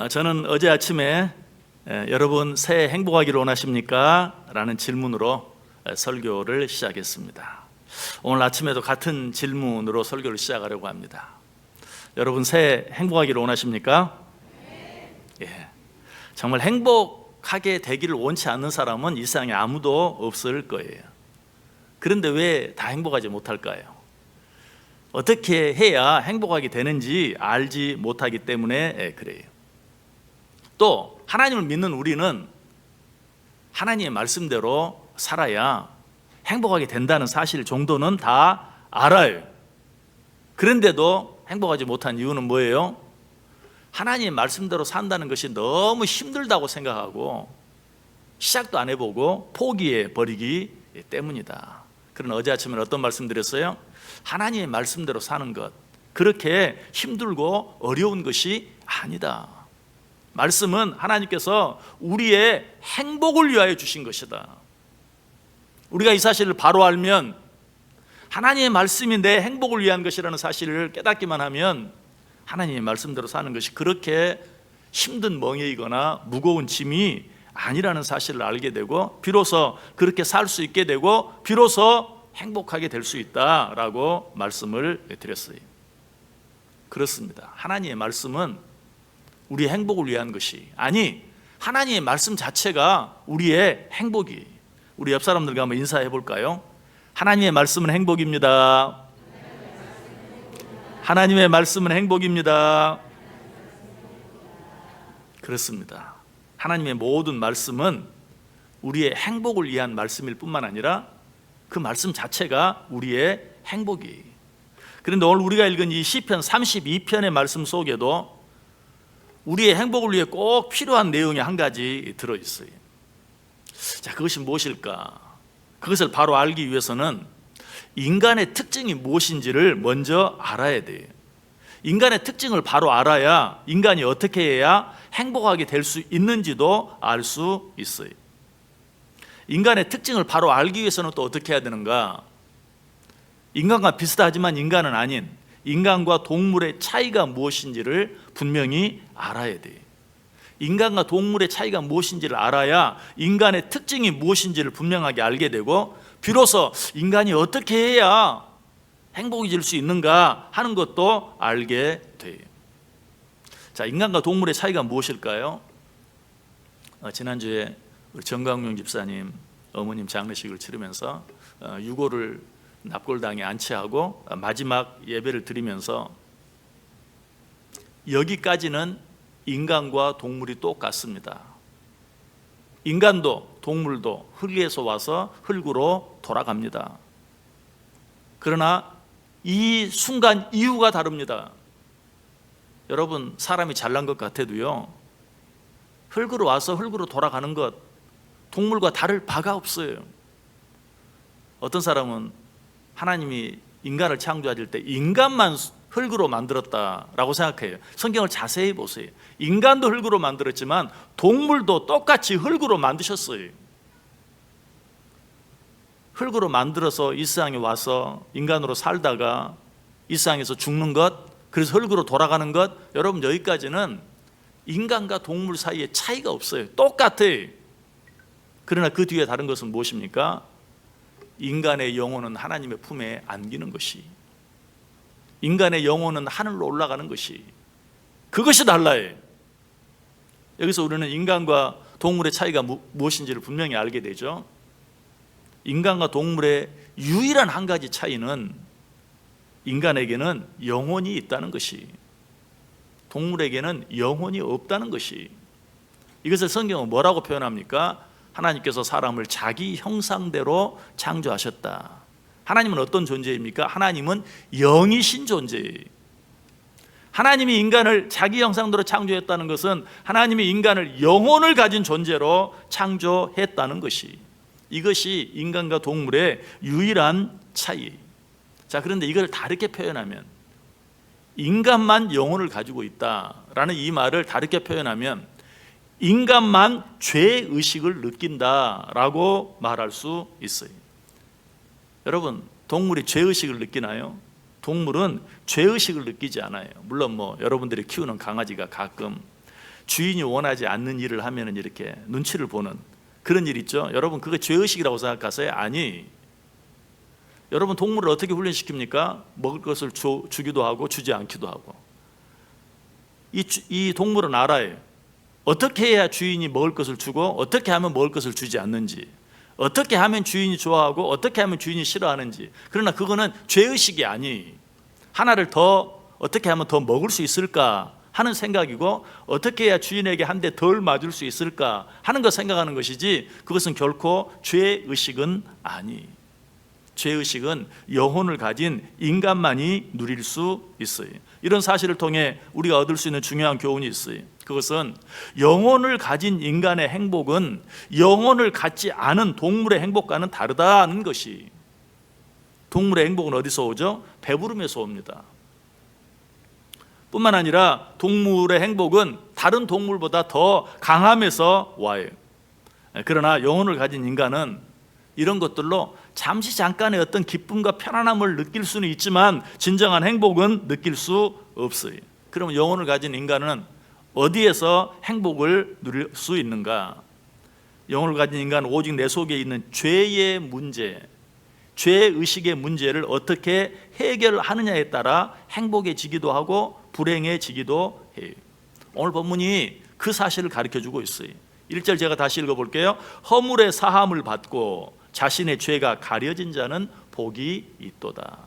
아, 저는 어제 아침에 에, 여러분 새해 행복하기를 원하십니까? 라는 질문으로 에, 설교를 시작했습니다. 오늘 아침에도 같은 질문으로 설교를 시작하려고 합니다. 여러분 새해 행복하기를 원하십니까? 예. 정말 행복하게 되기를 원치 않는 사람은 이 세상에 아무도 없을 거예요. 그런데 왜 다 행복하지 못할까요? 어떻게 해야 행복하게 되는지 알지 못하기 때문에 예, 그래요. 또 하나님을 믿는 우리는 하나님의 말씀대로 살아야 행복하게 된다는 사실 정도는 다 알아요. 그런데도 행복하지 못한 이유는 뭐예요? 하나님의 말씀대로 산다는 것이 너무 힘들다고 생각하고 시작도 안 해보고 포기해 버리기 때문이다. 그런 어제 아침에 어떤 말씀 드렸어요? 하나님의 말씀대로 사는 것 그렇게 힘들고 어려운 것이 아니다. 말씀은 하나님께서 우리의 행복을 위하여 주신 것이다. 우리가 이 사실을 바로 알면 하나님의 말씀이 내 행복을 위한 것이라는 사실을 깨닫기만 하면 하나님의 말씀대로 사는 것이 그렇게 힘든 멍에이거나 무거운 짐이 아니라는 사실을 알게 되고 비로소 그렇게 살 수 있게 되고 비로소 행복하게 될 수 있다라고 말씀을 드렸어요. 그렇습니다. 하나님의 말씀은 우리의 행복을 위한 것이 아니 하나님의 말씀 자체가 우리의 행복이 우리 옆 사람들과 한번 인사해 볼까요? 하나님의 말씀은 행복입니다. 하나님의 말씀은 행복입니다. 그렇습니다. 하나님의 모든 말씀은 우리의 행복을 위한 말씀일 뿐만 아니라 그 말씀 자체가 우리의 행복이. 그런데 오늘 우리가 읽은 이 시편 32편의 말씀 속에도 우리의 행복을 위해 꼭 필요한 내용이 한 가지 들어 있어요. 자, 그것이 무엇일까? 그것을 바로 알기 위해서는 인간의 특징이 무엇인지를 먼저 알아야 돼요. 인간의 특징을 바로 알아야 인간이 어떻게 해야 행복하게 될 수 있는지도 알 수 있어요. 인간의 특징을 바로 알기 위해서는 또 어떻게 해야 되는가? 인간과 비슷하지만 인간은 아닌 인간과 동물의 차이가 무엇인지를 분명히 알아야 돼요. 인간과 동물의 차이가 무엇인지를 알아야 인간의 특징이 무엇인지를 분명하게 알게 되고 비로소 인간이 어떻게 해야 행복해질 수 있는가 하는 것도 알게 돼요. 자, 인간과 동물의 차이가 무엇일까요? 어, 지난주에 정강용 집사님 어머님 장례식을 치르면서 어, 유고를 납골당에 안치하고 마지막 예배를 드리면서 여기까지는 인간과 동물이 똑같습니다. 인간도 동물도 흙에서 와서 흙으로 돌아갑니다. 그러나 이 순간 이유가 다릅니다. 여러분 사람이 잘난 것 같아도요. 흙으로 와서 흙으로 돌아가는 것 동물과 다를 바가 없어요. 어떤 사람은 하나님이 인간을 창조하실 때 인간만 흙으로 만들었다라고 생각해요. 성경을 자세히 보세요. 인간도 흙으로 만들었지만 동물도 똑같이 흙으로 만드셨어요. 흙으로 만들어서 이 세상에 와서 인간으로 살다가 이 세상에서 죽는 것, 그래서 흙으로 돌아가는 것, 여러분 여기까지는 인간과 동물 사이에 차이가 없어요. 똑같아요. 그러나 그 뒤에 다른 것은 무엇입니까? 인간의 영혼은 하나님의 품에 안기는 것이 인간의 영혼은 하늘로 올라가는 것이 그것이 달라요. 여기서 우리는 인간과 동물의 차이가 무엇인지를 분명히 알게 되죠. 인간과 동물의 유일한 한 가지 차이는 인간에게는 영혼이 있다는 것이 동물에게는 영혼이 없다는 것이 이것을 성경은 뭐라고 표현합니까? 하나님께서 사람을 자기 형상대로 창조하셨다. 하나님은 어떤 존재입니까? 하나님은 영이신 존재예요. 하나님이 인간을 자기 형상대로 창조했다는 것은 하나님이 인간을 영혼을 가진 존재로 창조했다는 것이 이것이 인간과 동물의 유일한 차이예요. 자, 그런데 이걸 다르게 표현하면 인간만 영혼을 가지고 있다라는 이 말을 다르게 표현하면 인간만 죄 의식을 느낀다라고 말할 수 있어요. 여러분, 동물이 죄 의식을 느끼나요? 동물은 죄 의식을 느끼지 않아요. 물론 뭐 여러분들이 키우는 강아지가 가끔 주인이 원하지 않는 일을 하면은 이렇게 눈치를 보는 그런 일 있죠. 여러분 그거 죄의식이라고 생각하세요? 아니. 여러분 동물을 어떻게 훈련시킵니까? 먹을 것을 주, 주기도 하고 주지 않기도 하고. 이, 주- 이 동물은 알아요. 어떻게 해야 주인이 먹을 것을 주고 어떻게 하면 먹을 것을 주지 않는지. 어떻게 하면 주인이 좋아하고 어떻게 하면 주인이 싫어하는지. 그러나 그거는 죄의식이 아니. 하나를 더 어떻게 하면 더 먹을 수 있을까 하는 생각이고 어떻게 해야 주인에게 한 대 덜 맞을 수 있을까 하는 거 생각하는 것이지 그것은 결코 죄의식은 아니. 죄의식은 영혼을 가진 인간만이 누릴 수 있어요. 이런 사실을 통해 우리가 얻을 수 있는 중요한 교훈이 있어요. 그것은 영혼을 가진 인간의 행복은 영혼을 갖지 않은 동물의 행복과는 다르다는 것이 동물의 행복은 어디서 오죠? 배부름에서 옵니다. 뿐만 아니라 동물의 행복은 다른 동물보다 더 강함에서 와요. 그러나 영혼을 가진 인간은 이런 것들로 잠시 잠깐의 어떤 기쁨과 편안함을 느낄 수는 있지만 진정한 행복은 느낄 수 없어요. 그러면 영혼을 가진 인간은 어디에서 행복을 누릴 수 있는가? 영혼을 가진 인간은 오직 내 속에 있는 죄의 문제, 죄 의식의 문제를 어떻게 해결하느냐에 따라 행복해지기도 하고 불행해지기도 해요. 오늘 본문이 그 사실을 가르쳐 주고 있어요. 1절 제가 다시 읽어 볼게요. 허물의 사함을 받고 자신의 죄가 가려진 자는 복이 있도다.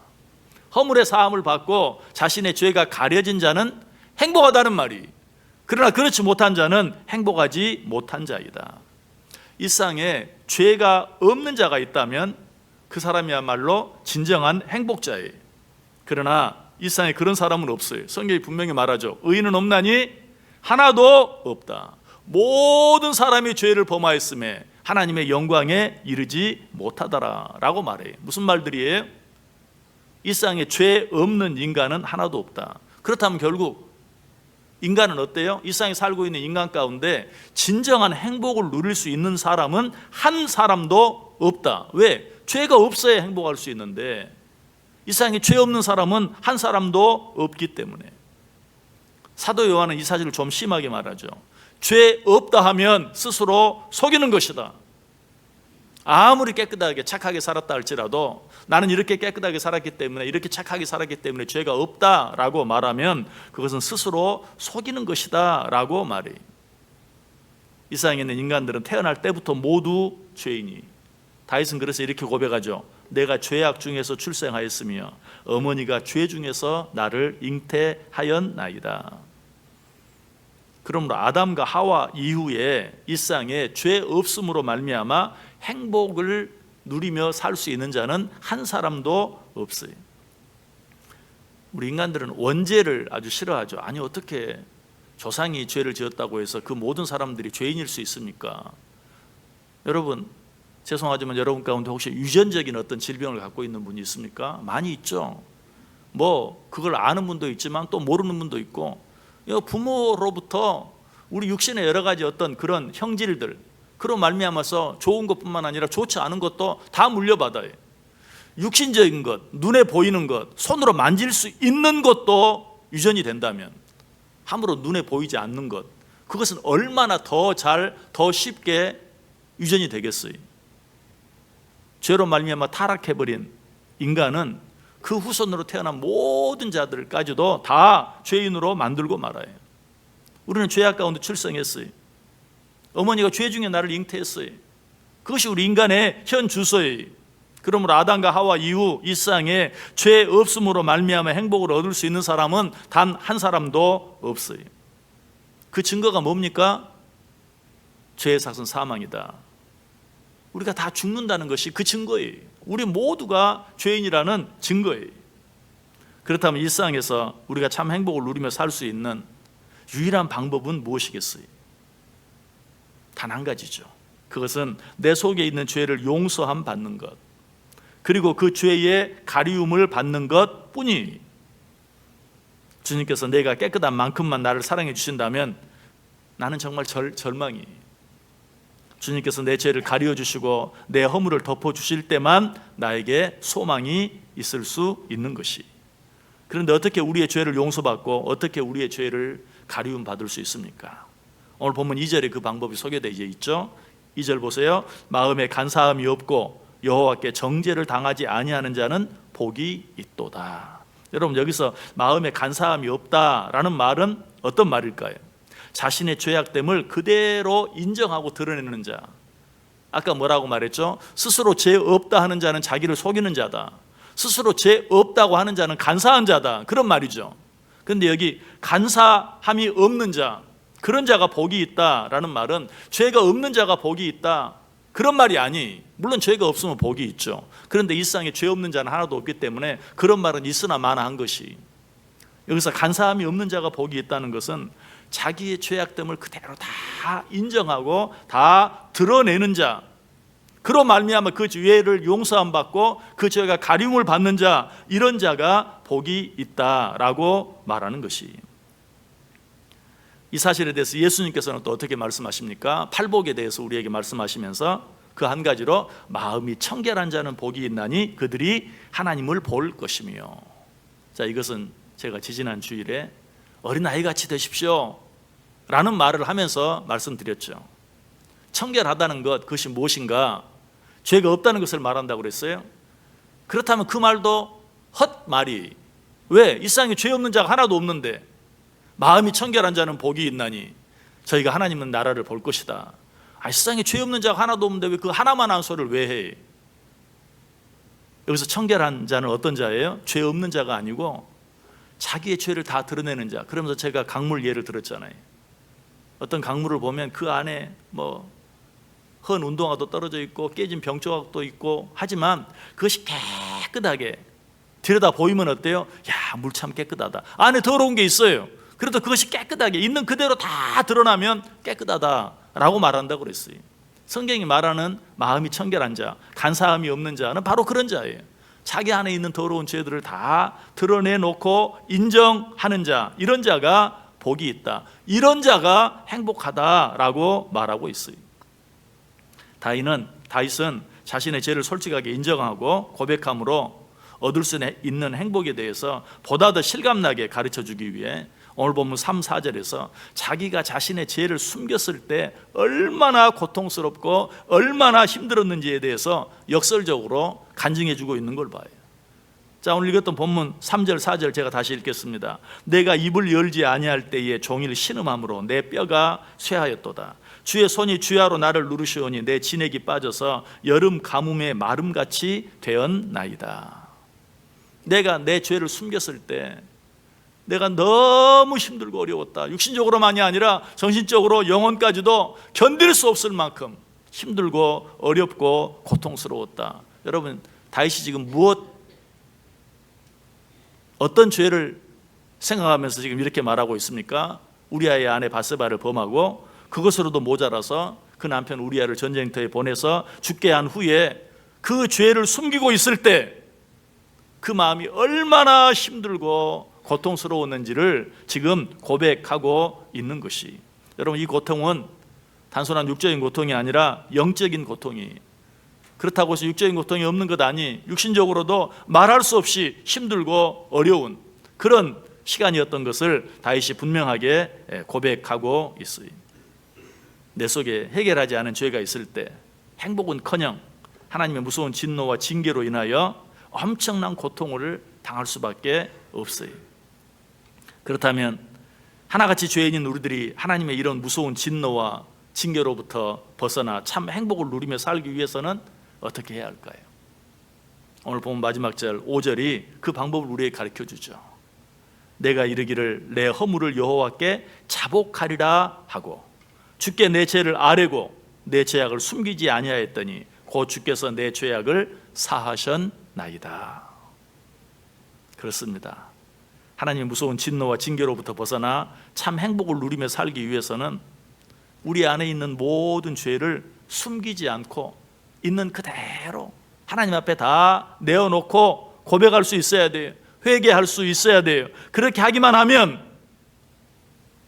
허물의 사함을 받고 자신의 죄가 가려진 자는 행복하다는 말이. 그러나 그렇지 못한 자는 행복하지 못한 자이다. 이 세상에 죄가 없는 자가 있다면 그 사람이야말로 진정한 행복자예요. 그러나 이 세상에 그런 사람은 없어요. 성경이 분명히 말하죠. 의인은 없나니 하나도 없다. 모든 사람이 죄를 범하였음에 하나님의 영광에 이르지 못하더라라고 말해요. 무슨 말들이에요? 이 세상에 죄 없는 인간은 하나도 없다. 그렇다면 결국 인간은 어때요? 이 세상에 살고 있는 인간 가운데 진정한 행복을 누릴 수 있는 사람은 한 사람도 없다. 왜? 죄가 없어야 행복할 수 있는데 이 세상에 죄 없는 사람은 한 사람도 없기 때문에 사도 요한은 이 사실을 좀 심하게 말하죠. 죄 없다 하면 스스로 속이는 것이다. 아무리 깨끗하게 착하게 살았다 할지라도 나는 이렇게 깨끗하게 살았기 때문에 이렇게 착하게 살았기 때문에 죄가 없다라고 말하면 그것은 스스로 속이는 것이다라고 말해. 이 세상에 있는 인간들은 태어날 때부터 모두 죄인이. 다윗은 그래서 이렇게 고백하죠. 내가 죄악 중에서 출생하였으며 어머니가 죄 중에서 나를 잉태하였나이다. 그러므로 아담과 하와 이후에 이 세상에 죄 없음으로 말미암아 행복을 누리며 살 수 있는 자는 한 사람도 없어요. 우리 인간들은 원죄를 아주 싫어하죠. 아니 어떻게 조상이 죄를 지었다고 해서 그 모든 사람들이 죄인일 수 있습니까? 여러분 죄송하지만 여러분 가운데 혹시 유전적인 어떤 질병을 갖고 있는 분이 있습니까? 많이 있죠. 뭐 그걸 아는 분도 있지만 또 모르는 분도 있고 부모로부터 우리 육신의 여러 가지 어떤 그런 형질들 그런 말미암아서 좋은 것뿐만 아니라 좋지 않은 것도 다 물려받아요. 육신적인 것, 눈에 보이는 것, 손으로 만질 수 있는 것도 유전이 된다면 함부로 눈에 보이지 않는 것, 그것은 얼마나 더 잘, 더 쉽게 유전이 되겠어요. 죄로 말미암아 타락해버린 인간은 그 후손으로 태어난 모든 자들까지도 다 죄인으로 만들고 말아요. 우리는 죄악 가운데 출생했어요. 어머니가 죄 중에 나를 잉태했어요. 그것이 우리 인간의 현 주소예요. 그러므로 아담과 하와 이후 이 세상에 죄 없음으로 말미암아 행복을 얻을 수 있는 사람은 단 한 사람도 없어요. 그 증거가 뭡니까? 죄의 삭은 사망이다. 우리가 다 죽는다는 것이 그 증거예요. 우리 모두가 죄인이라는 증거예요. 그렇다면 일상에서 우리가 참 행복을 누리며 살 수 있는 유일한 방법은 무엇이겠어요? 단 한 가지죠. 그것은 내 속에 있는 죄를 용서함 받는 것. 그리고 그 죄의 가리움을 받는 것 뿐이 주님께서 내가 깨끗한 만큼만 나를 사랑해 주신다면 나는 정말 절, 절망이 주님께서 내 죄를 가리워 주시고 내 허물을 덮어 주실 때만 나에게 소망이 있을 수 있는 것이. 그런데 어떻게 우리의 죄를 용서받고 어떻게 우리의 죄를 가리움 받을 수 있습니까? 오늘 본문 2절에 그 방법이 소개되어 있죠. 2절 보세요. 마음에 간사함이 없고 여호와께 정죄를 당하지 아니하는 자는 복이 있도다. 여러분 여기서 마음에 간사함이 없다라는 말은 어떤 말일까요? 자신의 죄악됨을 그대로 인정하고 드러내는 자. 아까 뭐라고 말했죠? 스스로 죄 없다 하는 자는 자기를 속이는 자다. 스스로 죄 없다고 하는 자는 간사한 자다. 그런 말이죠. 근데 여기 간사함이 없는 자, 그런 자가 복이 있다라는 말은 죄가 없는 자가 복이 있다. 그런 말이 아니. 물론 죄가 없으면 복이 있죠. 그런데 이 세상에 죄 없는 자는 하나도 없기 때문에 그런 말은 있으나 마나 한 것이. 여기서 간사함이 없는 자가 복이 있다는 것은 자기의 죄악됨을 그대로 다 인정하고 다 드러내는 자. 그로 말미암아 그 죄를 용서함 받고 그 죄가 가림을 받는 자 이런 자가 복이 있다라고 말하는 것이. 이 사실에 대해서 예수님께서는 또 어떻게 말씀하십니까? 팔복에 대해서 우리에게 말씀하시면서 그 한 가지로 마음이 청결한 자는 복이 있나니 그들이 하나님을 볼 것이며. 자, 이것은 제가 지지난 주일에 어린아이 같이 되십시오. 라는 말을 하면서 말씀드렸죠. 청결하다는 것, 그것이 무엇인가? 죄가 없다는 것을 말한다고 그랬어요. 그렇다면 그 말도 헛 말이. 왜? 이 세상에 죄 없는 자가 하나도 없는데 마음이 청결한 자는 복이 있나니 저희가 하나님은 나라를 볼 것이다. 아, 세상에 죄 없는 자가 하나도 없는데 왜 그 하나만 한 소리를 왜 해? 여기서 청결한 자는 어떤 자예요? 죄 없는 자가 아니고 자기의 죄를 다 드러내는 자. 그러면서 제가 강물 예를 들었잖아요. 어떤 강물을 보면 그 안에 뭐 헌 운동화도 떨어져 있고 깨진 병 조각도 있고 하지만 그것이 깨끗하게 들여다 보이면 어때요? 야, 물 참 깨끗하다. 안에 더러운 게 있어요. 그래도 그것이 깨끗하게 있는 그대로 다 드러나면 깨끗하다라고 말한다고 그랬어요. 성경이 말하는 마음이 청결한 자, 간사함이 없는 자는 바로 그런 자예요. 자기 안에 있는 더러운 죄들을 다 드러내 놓고 인정하는 자, 이런 자가 복이 있다. 이런 자가 행복하다라고 말하고 있어요. 다윗은 다윗은 자신의 죄를 솔직하게 인정하고 고백함으로 얻을 수 있는 행복에 대해서 보다 더 실감나게 가르쳐 주기 위해 오늘 본문 3, 4절에서 자기가 자신의 죄를 숨겼을 때 얼마나 고통스럽고 얼마나 힘들었는지에 대해서 역설적으로 간증해 주고 있는 걸 봐요. 자, 오늘 읽었던 본문 3절, 4절 제가 다시 읽겠습니다. 내가 입을 열지 아니할 때에 종일 신음함으로 내 뼈가 쇠하였도다. 주의 손이 주야로 나를 누르시오니 내 진액이 빠져서 여름 가뭄에 마름같이 되었나이다. 내가 내 죄를 숨겼을 때 내가 너무 힘들고 어려웠다. 육신적으로만이 아니라 정신적으로 영혼까지도 견딜 수 없을 만큼 힘들고 어렵고 고통스러웠다. 여러분, 다윗이 지금 무엇 어떤 죄를 생각하면서 지금 이렇게 말하고 있습니까? 우리아의 아내 바스바를 범하고 그것으로도 모자라서 그 남편 우리아를 전쟁터에 보내서 죽게 한 후에 그 죄를 숨기고 있을 때 그 마음이 얼마나 힘들고 고통스러웠는지를 지금 고백하고 있는 것이 여러분 이 고통은 단순한 육적인 고통이 아니라 영적인 고통이 그렇다고 해서 육적인 고통이 없는 것 아니 육신적으로도 말할 수 없이 힘들고 어려운 그런 시간이었던 것을 다윗이 분명하게 고백하고 있어요. 내 속에 해결하지 않은 죄가 있을 때 행복은커녕 하나님의 무서운 진노와 징계로 인하여 엄청난 고통을 당할 수밖에 없어요. 그렇다면 하나같이 죄인인 우리들이 하나님의 이런 무서운 진노와 징계로부터 벗어나 참 행복을 누리며 살기 위해서는 어떻게 해야 할까요? 오늘 본 마지막 절 5절이 그 방법을 우리에게 가르쳐 주죠. 내가 이르기를 내 허물을 여호와께 자복하리라 하고 주께 내 죄를 아뢰고 내 죄악을 숨기지 아니하였더니 곧 주께서 내 죄악을 사하셨나이다. 그렇습니다. 하나님의 무서운 진노와 징계로부터 벗어나 참 행복을 누리며 살기 위해서는 우리 안에 있는 모든 죄를 숨기지 않고 있는 그대로 하나님 앞에 다 내어놓고 고백할 수 있어야 돼요. 회개할 수 있어야 돼요. 그렇게 하기만 하면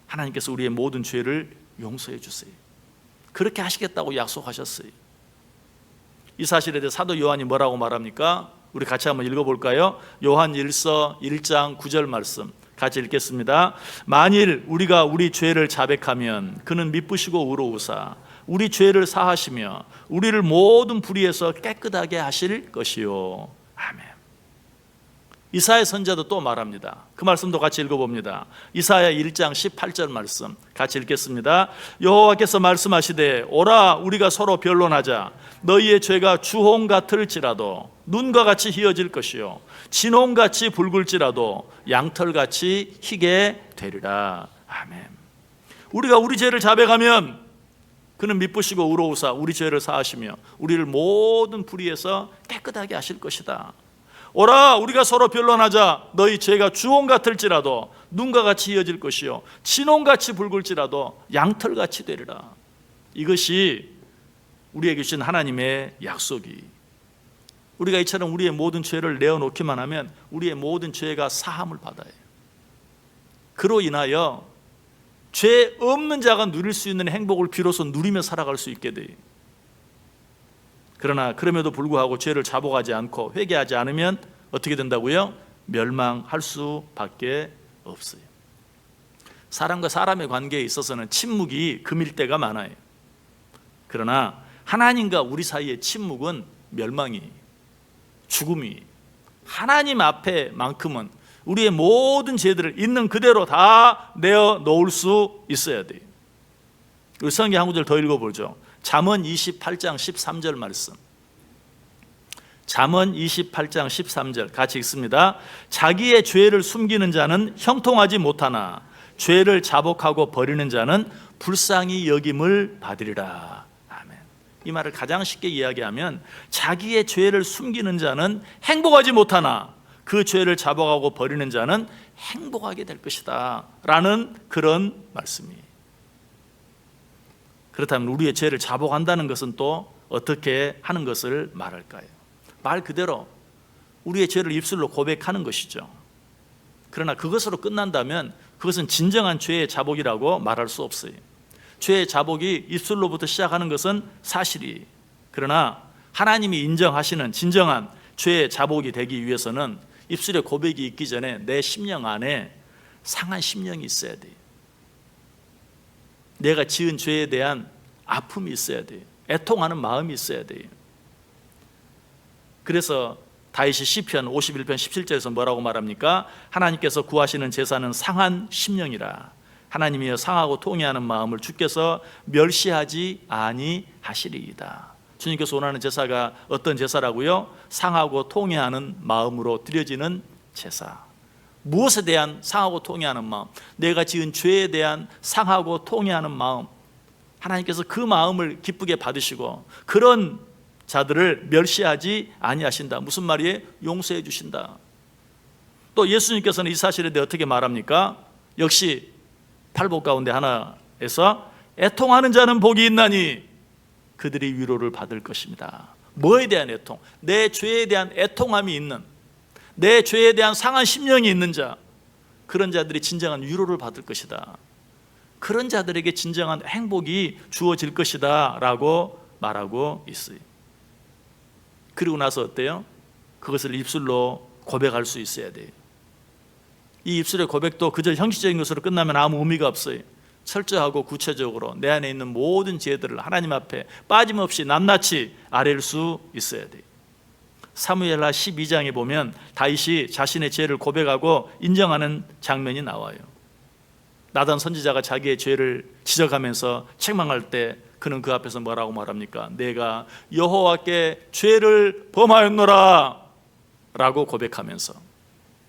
하나님께서 우리의 모든 죄를 용서해 주세요. 그렇게 하시겠다고 약속하셨어요. 이 사실에 대해 사도 요한이 뭐라고 말합니까? 우리 같이 한번 읽어볼까요? 요한 1서 1장 9절 말씀 같이 읽겠습니다. 만일 우리가 우리 죄를 자백하면 그는 미쁘시고 의로우사 우리 죄를 사하시며 우리를 모든 불의에서 깨끗하게 하실 것이요. 아멘. 이사야 선자도 또 말합니다. 그 말씀도 같이 읽어봅니다. 이사야 1장 18절 말씀 같이 읽겠습니다. 여호와께서 말씀하시되 오라 우리가 서로 변론하자 너희의 죄가 주홍 같을지라도 눈과 같이 희어질 것이요 진홍 같이 붉을지라도 양털 같이 희게 되리라. 아멘. 우리가 우리 죄를 자백하면 그는 미쁘시고 의로우사 우리 죄를 사하시며 우리를 모든 불의에서 깨끗하게 하실 것이다. 오라 우리가 서로 변론하자. 너희 죄가 주홍 같을지라도 눈과 같이 이어질 것이요 진홍같이 붉을지라도 양털같이 되리라. 이것이 우리에게 주신 하나님의 약속이. 우리가 이처럼 우리의 모든 죄를 내어놓기만 하면 우리의 모든 죄가 사함을 받아요. 그로 인하여 죄 없는 자가 누릴 수 있는 행복을 비로소 누리며 살아갈 수 있게 돼요 그러나 그럼에도 불구하고 죄를 자복하지 않고 회개하지 않으면 어떻게 된다고요? 멸망할 수밖에 없어요. 사람과 사람의 관계에 있어서는 침묵이 금일 때가 많아요. 그러나 하나님과 우리 사이의 침묵은 멸망이 죽음이 하나님 앞에만큼은 우리의 모든 죄들을 있는 그대로 다 내어 놓을 수 있어야 돼요. 우리 성경 한 구절 더 읽어보죠. 잠언 28장 13절 말씀. 잠언 28장 13절 같이 읽습니다. 자기의 죄를 숨기는 자는 형통하지 못하나 죄를 자복하고 버리는 자는 불쌍히 여김을 받으리라. 아멘. 이 말을 가장 쉽게 이야기하면 자기의 죄를 숨기는 자는 행복하지 못하나 그 죄를 자복하고 버리는 자는 행복하게 될 것이다. 라는 그런 말씀이에요. 그렇다면 우리의 죄를 자복한다는 것은 또 어떻게 하는 것을 말할까요? 말 그대로 우리의 죄를 입술로 고백하는 것이죠. 그러나 그것으로 끝난다면 그것은 진정한 죄의 자복이라고 말할 수 없어요. 죄의 자복이 입술로부터 시작하는 것은 사실이. 그러나 하나님이 인정하시는 진정한 죄의 자복이 되기 위해서는 입술에 고백이 있기 전에 내 심령 안에 상한 심령이 있어야 돼요. 내가 지은 죄에 대한 아픔이 있어야 돼요. 애통하는 마음이 있어야 돼요. 그래서 다윗이 시편 51편 17절에서 뭐라고 말합니까? 하나님께서 구하시는 제사는 상한 심령이라. 하나님이여 상하고 통해하는 마음을 주께서 멸시하지 아니하시리이다. 주님께서 원하는 제사가 어떤 제사라고요? 상하고 통해하는 마음으로 드려지는 제사. 무엇에 대한 상하고 통해하는 마음? 내가 지은 죄에 대한 상하고 통해하는 마음. 하나님께서 그 마음을 기쁘게 받으시고 그런 자들을 멸시하지 아니하신다. 무슨 말이에요? 용서해 주신다. 또 예수님께서는 이 사실에 대해 어떻게 말합니까? 역시 팔복 가운데 하나에서 애통하는 자는 복이 있나니 그들이 위로를 받을 것입니다. 뭐에 대한 애통? 내 죄에 대한 애통함이 있는 내 죄에 대한 상한 심령이 있는 자 그런 자들이 진정한 위로를 받을 것이다. 그런 자들에게 진정한 행복이 주어질 것이다 라고 말하고 있어요. 그리고 나서 어때요? 그것을 입술로 고백할 수 있어야 돼요. 이 입술의 고백도 그저 형식적인 것으로 끝나면 아무 의미가 없어요. 철저하고 구체적으로 내 안에 있는 모든 죄들을 하나님 앞에 빠짐없이 낱낱이 아랠 수 있어야 돼요. 사무엘하 12장에 보면 다윗이 자신의 죄를 고백하고 인정하는 장면이 나와요. 나단 선지자가 자기의 죄를 지적하면서 책망할 때 그는 그 앞에서 뭐라고 말합니까? 내가 여호와께 죄를 범하였노라 라고 고백하면서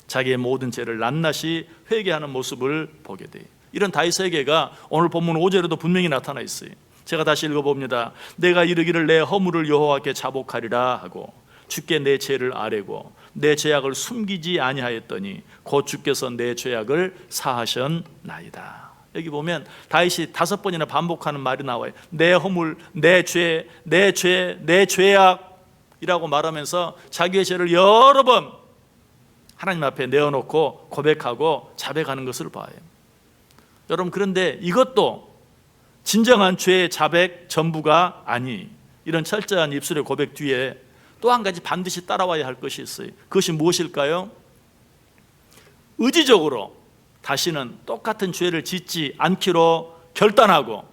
자기의 모든 죄를 낱낱이 회개하는 모습을 보게 돼요. 이런 다윗에게가 오늘 본문 5절에도 분명히 나타나 있어요. 제가 다시 읽어봅니다. 내가 이르기를 내 허물을 여호와께 자복하리라 하고 주께 내 죄를 아뢰고 내 죄악을 숨기지 아니하였더니 곧 주께서 내 죄악을 사하셨나이다. 여기 보면 다윗이 다섯 번이나 반복하는 말이 나와요. 내 허물, 내 죄, 내 죄, 내 죄악이라고 말하면서 자기의 죄를 여러 번 하나님 앞에 내어놓고 고백하고 자백하는 것을 봐요. 여러분 그런데 이것도 진정한 죄의 자백 전부가 아니 이런 철저한 입술의 고백 뒤에 또 한 가지 반드시 따라와야 할 것이 있어요. 그것이 무엇일까요? 의지적으로 다시는 똑같은 죄를 짓지 않기로 결단하고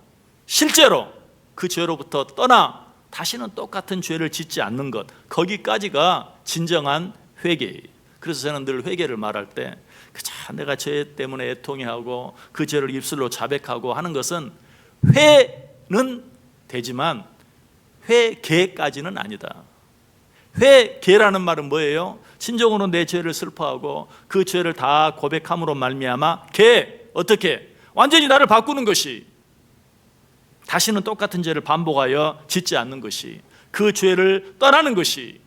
실제로 그 죄로부터 떠나 다시는 똑같은 죄를 짓지 않는 것 거기까지가 진정한 회개예요. 그래서 저는 늘 회개를 말할 때 그저 내가 죄 때문에 애통해 하고 그 죄를 입술로 자백하고 하는 것은 회는 되지만 회개까지는 아니다. 회개라는 말은 뭐예요? 진정으로 내 죄를 슬퍼하고 그 죄를 다 고백함으로 말미암아 개 어떻게 완전히 나를 바꾸는 것이 다시는 똑같은 죄를 반복하여 짓지 않는 것이 그 죄를 떠나는 것이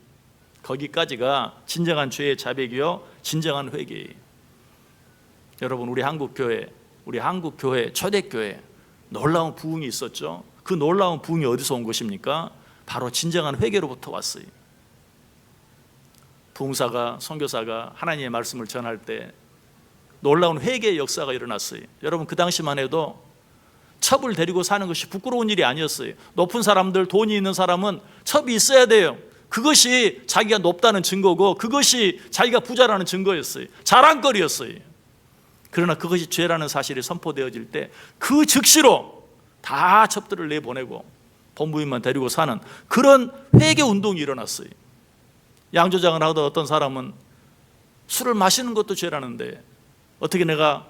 거기까지가 진정한 죄의 자백이요 진정한 회개예요. 여러분 우리 한국 교회 우리 한국 교회 초대 교회 놀라운 부흥이 있었죠. 그 놀라운 부흥이 어디서 온 것입니까? 바로 진정한 회개로부터 왔어요. 부흥사가 선교사가 하나님의 말씀을 전할 때 놀라운 회개의 역사가 일어났어요. 여러분 그 당시만 해도 첩을 데리고 사는 것이 부끄러운 일이 아니었어요. 높은 사람들, 돈이 있는 사람은 첩이 있어야 돼요. 그것이 자기가 높다는 증거고 그것이 자기가 부자라는 증거였어요. 자랑거리였어요. 그러나 그것이 죄라는 사실이 선포되어질 때 그 즉시로 다 첩들을 내보내고 본부인만 데리고 사는 그런 회개 운동이 일어났어요. 양조장을 하던 어떤 사람은 술을 마시는 것도 죄라는데 어떻게 내가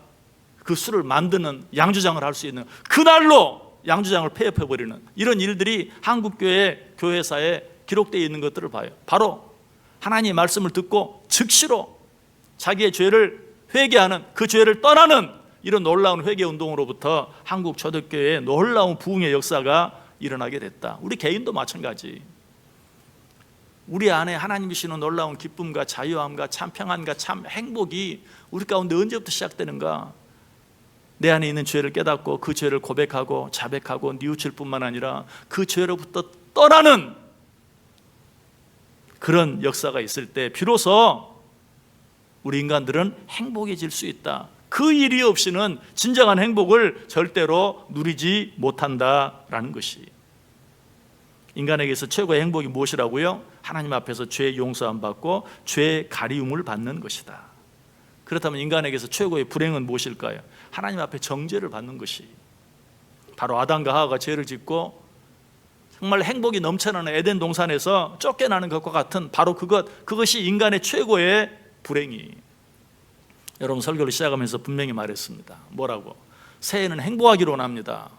그 술을 만드는 양조장을 할 수 있는 그날로 양조장을 폐업해 버리는 이런 일들이 한국 교회 교회사에 기록되어 있는 것들을 봐요. 바로 하나님의 말씀을 듣고 즉시로 자기의 죄를 회개하는 그 죄를 떠나는 이런 놀라운 회개 운동으로부터 한국 초대교회의 놀라운 부흥의 역사가 일어나게 됐다. 우리 개인도 마찬가지. 우리 안에 하나님이 주시는 놀라운 기쁨과 자유함과 참 평안과 참 행복이 우리 가운데 언제부터 시작되는가? 내 안에 있는 죄를 깨닫고 그 죄를 고백하고 자백하고 뉘우칠 뿐만 아니라 그 죄로부터 떠나는 그런 역사가 있을 때 비로소 우리 인간들은 행복해질 수 있다. 그 일이 없이는 진정한 행복을 절대로 누리지 못한다라는 것이 인간에게서 최고의 행복이 무엇이라고요? 하나님 앞에서 죄 용서함 받고 죄 가리움을 받는 것이다. 그렇다면 인간에게서 최고의 불행은 무엇일까요? 하나님 앞에 정죄를 받는 것이 바로 아담과 하와가 죄를 짓고 정말 행복이 넘쳐나는 에덴 동산에서 쫓겨나는 것과 같은 바로 그것 그것이 인간의 최고의 불행이 여러분 설교를 시작하면서 분명히 말했습니다. 뭐라고? 새해는 행복하기를 원합니다.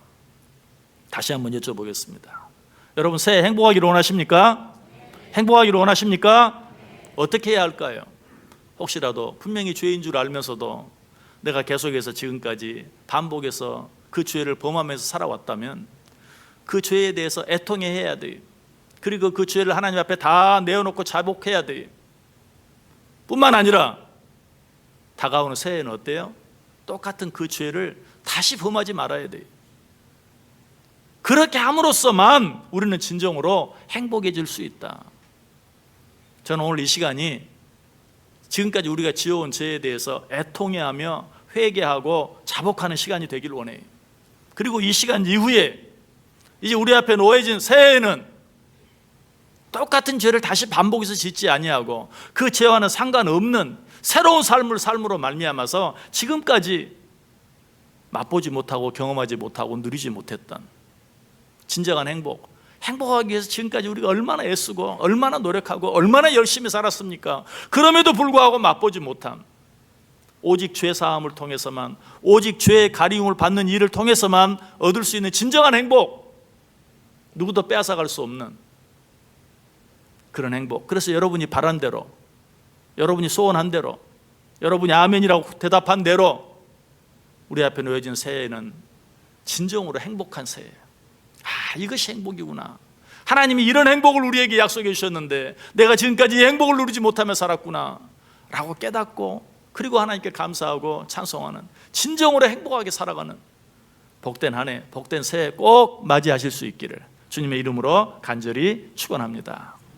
다시 한번 여쭤보겠습니다. 여러분 새해 행복하기를 원하십니까? 행복하기를 원하십니까? 어떻게 해야 할까요? 혹시라도 분명히 죄인 줄 알면서도 내가 계속해서 지금까지 반복해서 그 죄를 범하면서 살아왔다면 그 죄에 대해서 애통해야 돼요. 그리고 그 죄를 하나님 앞에 다 내어놓고 자복해야 돼요. 뿐만 아니라 다가오는 새해는 어때요? 똑같은 그 죄를 다시 범하지 말아야 돼요. 그렇게 함으로써만 우리는 진정으로 행복해질 수 있다. 저는 오늘 이 시간이 지금까지 우리가 지어온 죄에 대해서 애통해하며 회개하고 자복하는 시간이 되길 원해요. 그리고 이 시간 이후에 이제 우리 앞에 놓여진 새해에는 똑같은 죄를 다시 반복해서 짓지 아니하고 그 죄와는 상관없는 새로운 삶을 삶으로 말미암아서 지금까지 맛보지 못하고 경험하지 못하고 누리지 못했던 진정한 행복. 행복하기 위해서 지금까지 우리가 얼마나 애쓰고 얼마나 노력하고 얼마나 열심히 살았습니까? 그럼에도 불구하고 맛보지 못한 오직 죄 사함을 통해서만 오직 죄의 가리움을 받는 일을 통해서만 얻을 수 있는 진정한 행복. 누구도 빼앗아갈 수 없는 그런 행복. 그래서 여러분이 바란 대로 여러분이 소원한 대로 여러분이 아멘이라고 대답한 대로 우리 앞에 놓여진 새해는 진정으로 행복한 새해. 아, 이것이 행복이구나. 하나님이 이런 행복을 우리에게 약속해 주셨는데 내가 지금까지 이 행복을 누리지 못하며 살았구나. 라고 깨닫고 그리고 하나님께 감사하고 찬송하는 진정으로 행복하게 살아가는 복된 한 해, 복된 새해 꼭 맞이하실 수 있기를 주님의 이름으로 간절히 축원합니다.